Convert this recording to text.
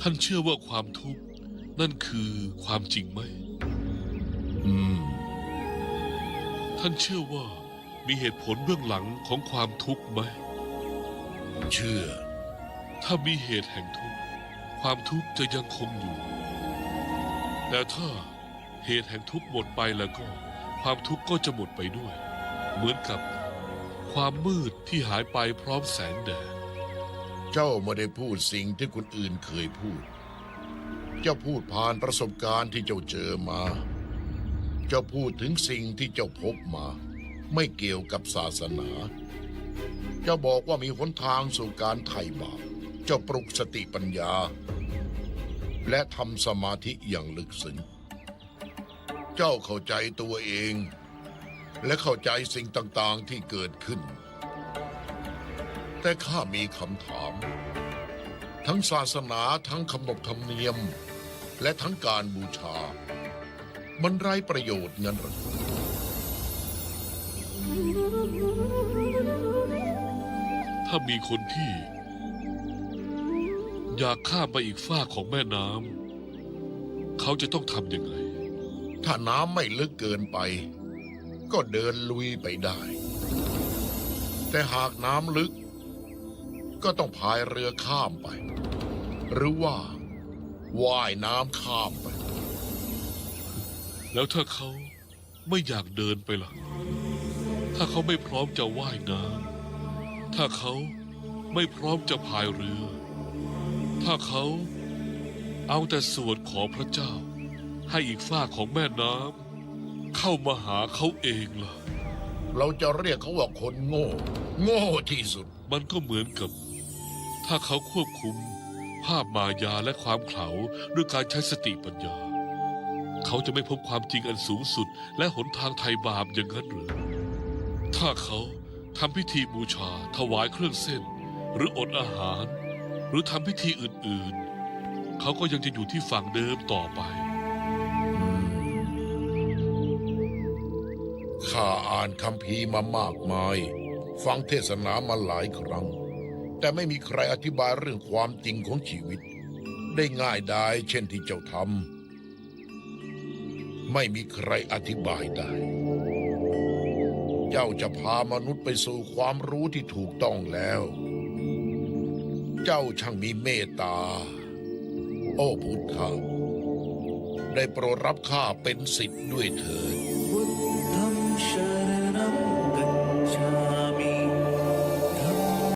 ท่านเชื่อว่าความทุกข์นั่นคือความจริงไหม อืม ท่านเชื่อว่ามีเหตุผลเบื้องหลังของความทุกข์ไหม เชื่อ ถ้ามีเหตุแห่งทุกข์ความทุกข์จะยังคงอยู่ แต่ถ้าเหตุแห่งทุกข์หมดไปแล้วก็ ความทุกข์ก็จะหมดไปด้วย เหมือนกับความมืดที่หายไปพร้อมแสงแดด เจ้าไม่ได้พูดสิ่งที่คนอื่นเคยพูด เจ้าพูดผ่านประสบการณ์ที่เจ้าเจอมา เจ้าพูดถึงสิ่งที่เจ้าพบมา ไม่เกี่ยวกับศาสนา เจ้าบอกว่ามีหนทางสู่การไถ่บาป เจ้าปลุกสติปัญญา และทำสมาธิอย่างลึกซึ้ง เจ้าเข้าใจตัวเอง และเข้าใจสิ่งต่างๆที่เกิดขึ้น แต่ข้ามีคำถาม ทั้งศาสนาทั้งคำนบธรรมเนียม และทั้งการบูชา มันไร้ประโยชน์งั้นหรือถ้ามีคนที่ อยากข้ามไปอีกฝ้ากของแม่น้ำเขาจะต้องทำยังไง ถ้าน้ำไม่ลึกเกินไป ก็เดินลุยไปได้ แต่หากน้ำลึก ก็ต้องพายเรือข้ามไป หรือว่าว่ายน้ำข้ามไป แล้วถ้าเขาไม่อยากเดินไปล่ะ ถ้าเขาไม่พร้อมจะว่ายน้ำถ้าเขาไม่พร้อมจะพายเรือ ถ้าเขาเอาแต่สวดขอพระเจ้า ให้อีกฝ้ากของแม่น้ำเข้ามาหาเขาเองล่ะ เราจะเรียกเขาว่าคนโง่ โง่ที่สุด มันก็เหมือนกับ ถ้าเขาควบคุม ภาพมายาและความเขลาด้วยการใช้สติปัญญา เขาจะไม่พบความจริงอันสูงสุด และหนทางไถ่บาปอย่างนั้นหรือ ถ้าเขาทำพิธีบูชา ถวายเครื่องเส้น หรืออดอาหาร หรือทำพิธีอื่น ๆ เขาก็ยังจะอยู่ที่ฝั่งเดิมต่อไป ข้าอ่านคำพีร์มามากมาย ฟังเทศนามาหลายครั้ง แต่ไม่มีใครอธิบายเรื่องความจริงของชีวิต ได้ง่ายได้เช่นที่เจ้าทำไม่มีใครอธิบายได้ เจ้าจะพามนุษย์ไปสู่ความรู้ที่ถูกต้องแล้ว เจ้าช่างมีเมตตา โอ้พุทธะได้โปรดรับข้าเป็นสิทธิ์ด้วยเถิด